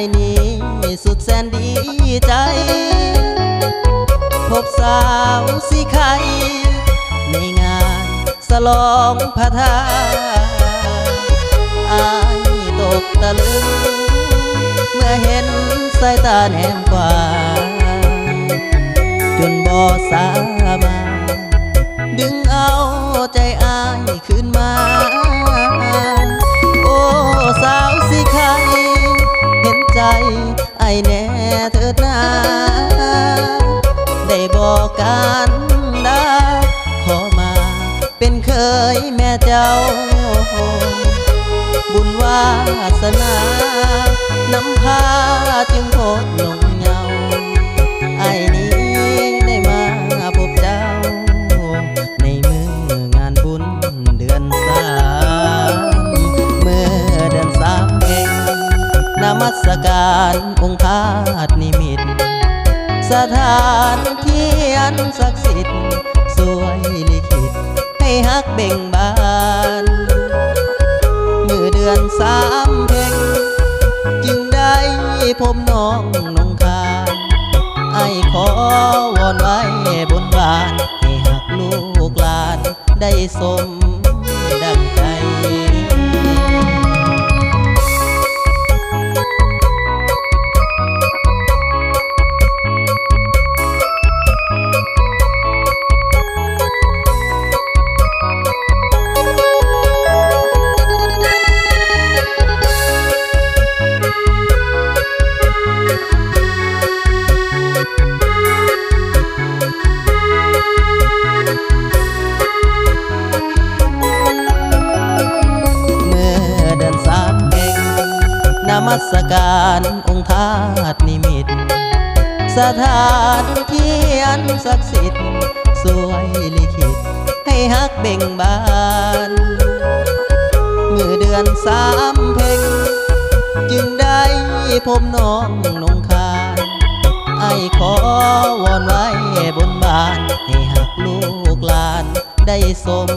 สุดแสนดีใจ พบสาวสีไข่ในงานสลองพระธาอายตกตะลึง เมื่อเห็นสายตาแนมกว่า จนบ่สามารถดึงเอาใจอายขึ้นมา แน่เถิดนาได้บอกกันดาขอมาเป็นเคยแม่เจ้า บุญวาสนานำพาจึงพบลงเยาไอ้นี้ได้มาพบเจ้า ในมืองานบุญเดือนสามเมื่อเดือนสามเองนมัสการ องค์ธาตุนิมิต สถานที่อันศักดิ์สิทธิ์สวยลิขิต ให้ฮักเบ่งบานมือเดือนสามเพ่งจึงได้พบน้องนงคานไอ้ขอวอนไว้บนบาน ให้หักลูกหลานได้สมดัง มัสการองค์ธาตุนิมิต สถานที่อันศักดิ์สิทธิ์สวยลิขิต ให้ฮักเบ่งบานเมื่อเดือนสามเพ่งจึงได้พบน้องนงคานไอ้ขอวอนไว้บนบาน ให้หักลูกหลานได้สม